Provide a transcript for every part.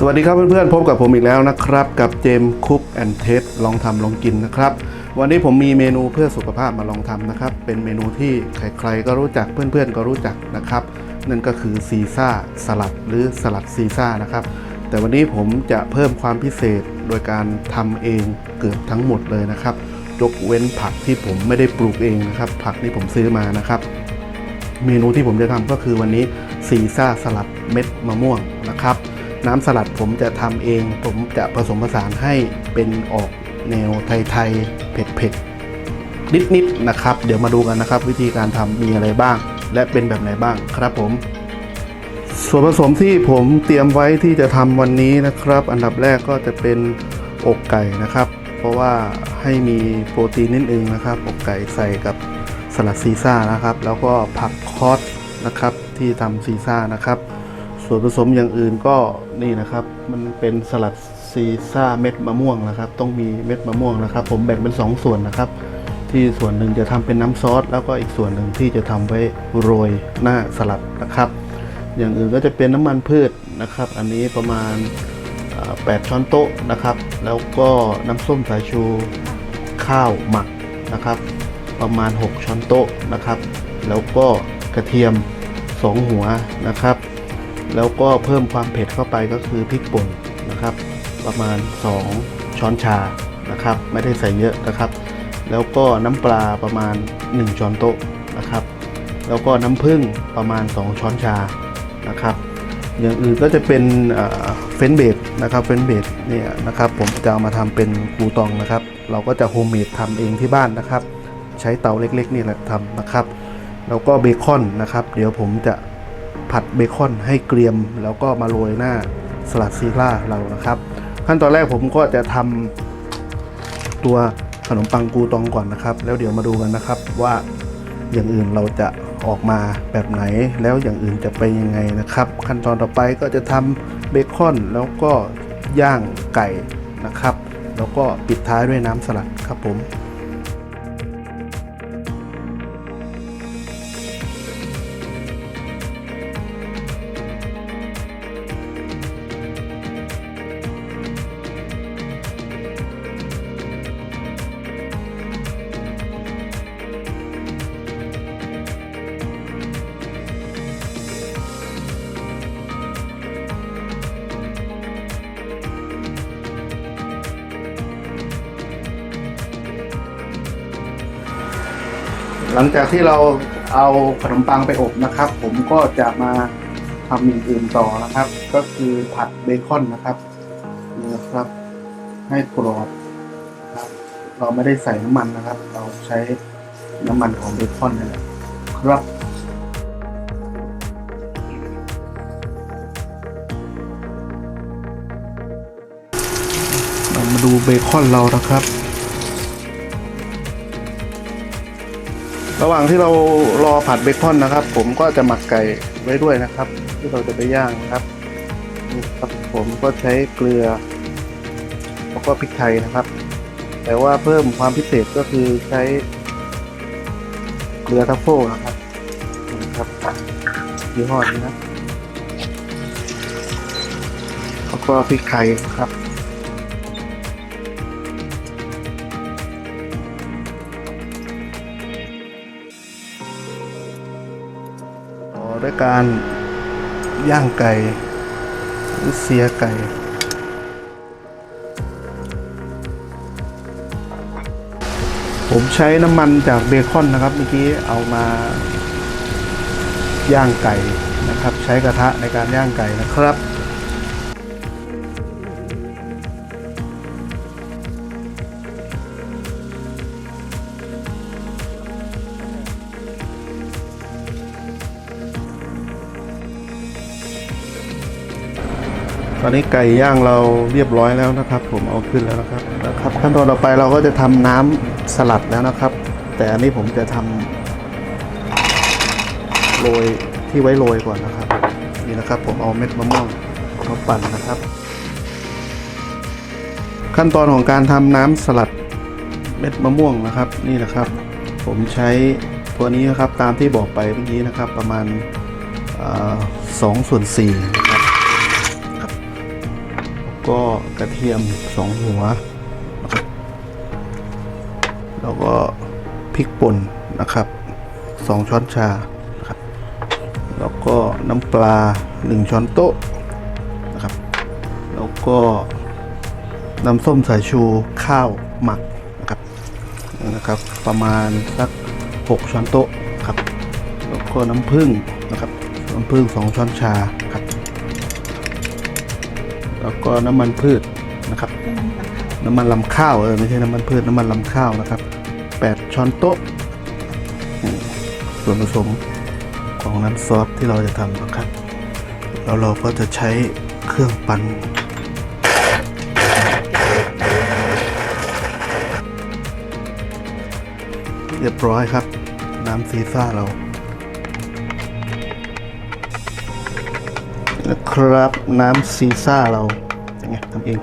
สวัสดีครับเพื่อนๆ พบกับผมอีกแล้วนะครับ กับเจมคุกแอนเทสลองทำลองกินนะครับ วันนี้ผมมีเมนูเพื่อสุขภาพมาลองทำนะครับ เป็นเมนูที่ใครๆก็รู้จักเพื่อนๆ ก็รู้จักนะครับ นั่นก็คือซีซ่าสลัดหรือสลัดซีซ่านะครับ แต่วันนี้ผมจะเพิ่มความพิเศษโดยการทำเองเกือบทั้งหมดเลยนะครับ ยกเว้นผักที่ผมไม่ได้ปลูกเองนะครับ ผักที่ผมซื้อมานะครับ เมนูที่ผมจะทำก็คือวันนี้ซีซ่าสลัดเม็ดมะม่วงนะครับ น้ำสลัดผมจะทำเอง ผมจะผสมผสานให้เป็นออกแนวไทยๆเผ็ดๆนิดๆนะครับ เดี๋ยวมาดูกันนะครับ วิธีการทำมีอะไรบ้าง และเป็นแบบไหนบ้างครับผม ส่วนผสมที่ผมเตรียมไว้ที่จะทำวันนี้นะครับ อันดับแรกก็จะเป็นอกไก่นะครับ เพราะว่าให้มีโปรตีนนิดนึงนะครับ อกไก่ใส่กับสลัดซีซ่านะครับ แล้วก็ผักคอสนะครับที่ทำซีซ่านะครับ ส่วนผสมอย่างอื่นก็นี่นะครับ มันเป็นสลัดซีซ่าเม็ดมะม่วงนะครับ ต้องมีเม็ดมะม่วงนะครับ ผมแบ่งเป็น 2 ส่วนนะครับ ที่ส่วนหนึ่งจะทำเป็นน้ำซอสแล้วก็อีกส่วนหนึ่งที่จะทำไว้โรยหน้าสลัดนะครับ อย่างอื่นก็จะเป็นน้ำมันพืชนะครับ อันนี้ประมาณ 8 ช้อนโต๊ะนะครับ แล้วก็น้ำส้มสายชูข้าวหมักนะครับ ประมาณ 6 ช้อนโต๊ะนะครับ แล้วก็กระเทียม 2 หัวนะครับ แล้วก็เพิ่มความเผ็ดเข้าไปก็คือพริกป่นนะครับ ประมาณ 2 ช้อนชานะครับ ไม่ได้ใส่เยอะนะครับ แล้วก็น้ำปลาประมาณ 1 ช้อนโต๊ะนะครับ แล้วก็น้ำผึ้งประมาณ 2 ช้อนชานะครับ อย่างอื่นก็จะเป็นเฟนเบดนะครับเฟนเบดเนี่ยนะครับผมจะเอามาทำเป็นกูตองนะครับ เราก็จะโฮมเมดทำเองที่บ้านนะครับ ใช้เตาเล็กๆนี่แหละทำนะครับ แล้วก็เบคอนนะครับ เดี๋ยวผมจะ ผัดเบคอนให้เกรียม แล้วก็มาโรยหน้าสลัดซีล่าเรานะครับ ขั้นตอนแรกผมก็จะทำตัวขนมปังกูตองก่อนนะครับ แล้วเดี๋ยวมาดูกันนะครับว่าอย่างอื่นเราจะออกมาแบบไหนแล้วอย่างอื่นจะไปยังไงนะครับ ขั้นตอนต่อไปก็จะทำเบคอนแล้วก็ย่างไก่นะครับ แล้วก็ปิดท้ายด้วยน้ำสลัดครับผม หลังจากที่เราเอาขนมปังไปอบนะครับ ผมก็จะมาทำอื่นต่อนะครับ ก็คือผัดเบคอนนะครับนะครับ ให้กรอบนะครับเราไม่ได้ใส่น้ำมันนะครับ เราใช้น้ำมันของเบคอนนี่แหละครับเรามาดูเบคอนเรานะครับ ระหว่างที่เรารอผัดเบคอนนะครับ ผมก็จะหมักไก่ไว้ด้วยนะครับ ที่เราจะไปย่างนะครับนี่ครับผมก็ใช้เกลือ แล้วก็พริกไทยนะครับ แต่ว่าเพิ่มความพิเศษก็คือใช้เกลือทัฟเฟิลนะครับนี่ครับยี่ห้อนี้นะแล้วก็พริกไทยนะครับ ด้วยการย่างไก่หรือเสียไก่ผมใช้น้ำมันจากเบคอนนะครับเมื่อกี้เอามาย่างไก่นะครับ ใช้กระทะในการย่างไก่นะครับ ตอนนี้ไก่ย่างเราเรียบร้อยแล้วนะครับ ผมเอาขึ้นแล้วนะครับนะครับ ขั้นตอนต่อไปเราก็จะทำน้ำสลัดแล้วนะครับ แต่อันนี้ผมจะทำโรยที่ไว้โรยก่อนนะครับ นี่นะครับผมเอาเม็ดมะม่วงมาปั่นนะครับ ขั้นตอนของการทำน้ำสลัดเม็ดมะม่วงนะครับ นี่นะครับ ผมใช้ตัวนี้นะครับตามที่บอกไปเมื่อกี้นะครับ ประมาณสองส่วนสี่ ก็กระเทียมสองหัวนะครับแล้วก็พริกป่นนะครับสองช้อนชานะครับแล้วก็น้ำปลาหนึ่งช้อนโต๊ะนะครับ แล้วก็น้ำส้มสายชูข้าวหมักนะครับนะครับ ประมาณสัก6ช้อนโต๊ะครับ แล้วก็น้ำผึ้งนะครับ น้ำผึ้ง2ช้อนชา แล้วก็น้ำมันพืชนะครับ น้ำมันลำข้าวเออไม่ใช่น้ำมันพืชน้ำมันลำข้าวนะครับ 8 ช้อนโต๊ะ ส่วนผสมของน้ำซอสที่เราจะทำนะครับ แล้วเราก็จะใช้เครื่องปั่นเรียบร้อยครับ น้ำซีซ่าเรา นะครับ น้ำซีซ่าเรายังไงทำเอง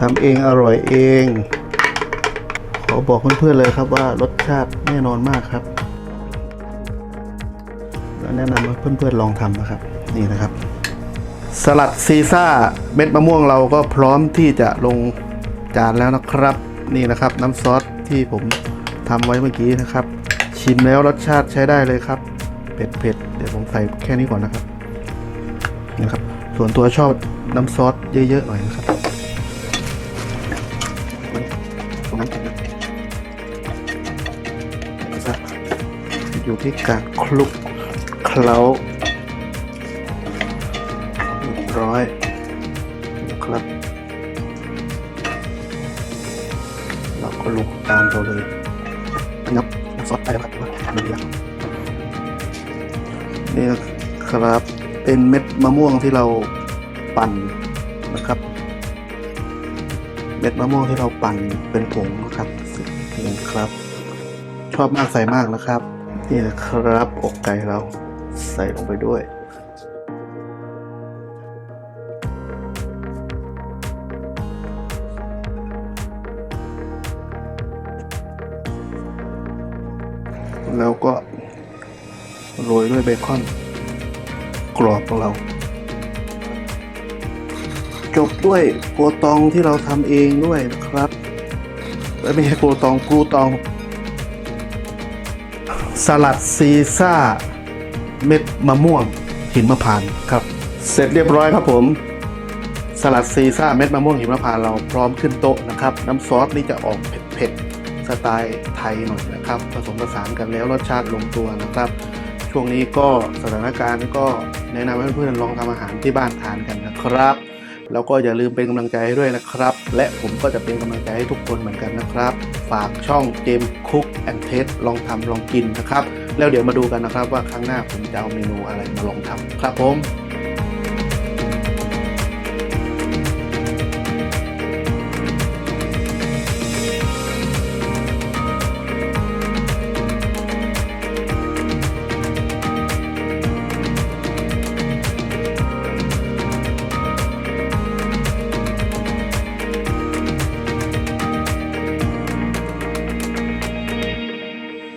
ทำเองอร่อยเอง ขอบอกเพื่อนๆเลยครับว่ารสชาติแน่นอนมากครับแล้วแนะนำให้เพื่อนๆลองทำนะครับนี่นะครับ สลัดซีซ่าเม็ดมะม่วงเราก็พร้อมที่จะลงจานแล้วนะครับ นี่นะครับ น้ำซอสที่ผมทำไว้เมื่อกี้นะครับ ชิมแล้วรสชาติใช้ได้เลยครับเผ็ดๆเดี๋ยวผมใส่แค่นี้ก่อนนะครับ นะครับ ส่วนตัวชอบน้ำซอสเยอะๆหน่อยนะครับตรงนั้นนะครับอยู่ที่การคลุกเคล้าเรียบร้อยนะครับ เราก็ลงตามเราเลยนับซอสไปแล้วครับเดียวนี่ครับ เป็นเม็ดมะม่วงที่เราปั่นนะครับ เม็ดมะม่วงที่เราปั่นเป็นผงนะครับนี่ครับ ชอบมากใส่มากนะครับ นี่นะครับอกไก่เราใส่ลงไปด้วยแล้วก็โรยด้วยเบคอน กรอบของเรา จบด้วยโกตองที่เราทำเองด้วยนะครับไม่ใช่โกตองกรูตอง สลัดซีซ่า เม็ดมะม่วงหินมะพร้านครับ เสร็จเรียบร้อยครับผม สลัดซีซ่าเม็ดมะม่วงหิมะพานเราพร้อมขึ้นโต๊ะนะครับ น้ำซอสนี่จะออกเผ็ดๆสไตล์ไทยหน่อยนะครับ ผสมผสานกันแล้วรสชาติลงตัวนะครับ ช่วงนี้ก็สถานการณ์ก็แนะนำให้เพื่อนๆลองทำอาหารที่บ้านทานกันนะครับ แล้วก็อย่าลืมเป็นกำลังใจให้ด้วยนะครับ และผมก็จะเป็นกำลังใจให้ทุกคนเหมือนกันนะครับ ฝากช่องเกมคุกแอนเทสลองทำลองกินนะครับ แล้วเดี๋ยวมาดูกันนะครับว่าครั้งหน้าผมจะเอาเมนูอะไรมาลองทำครับผม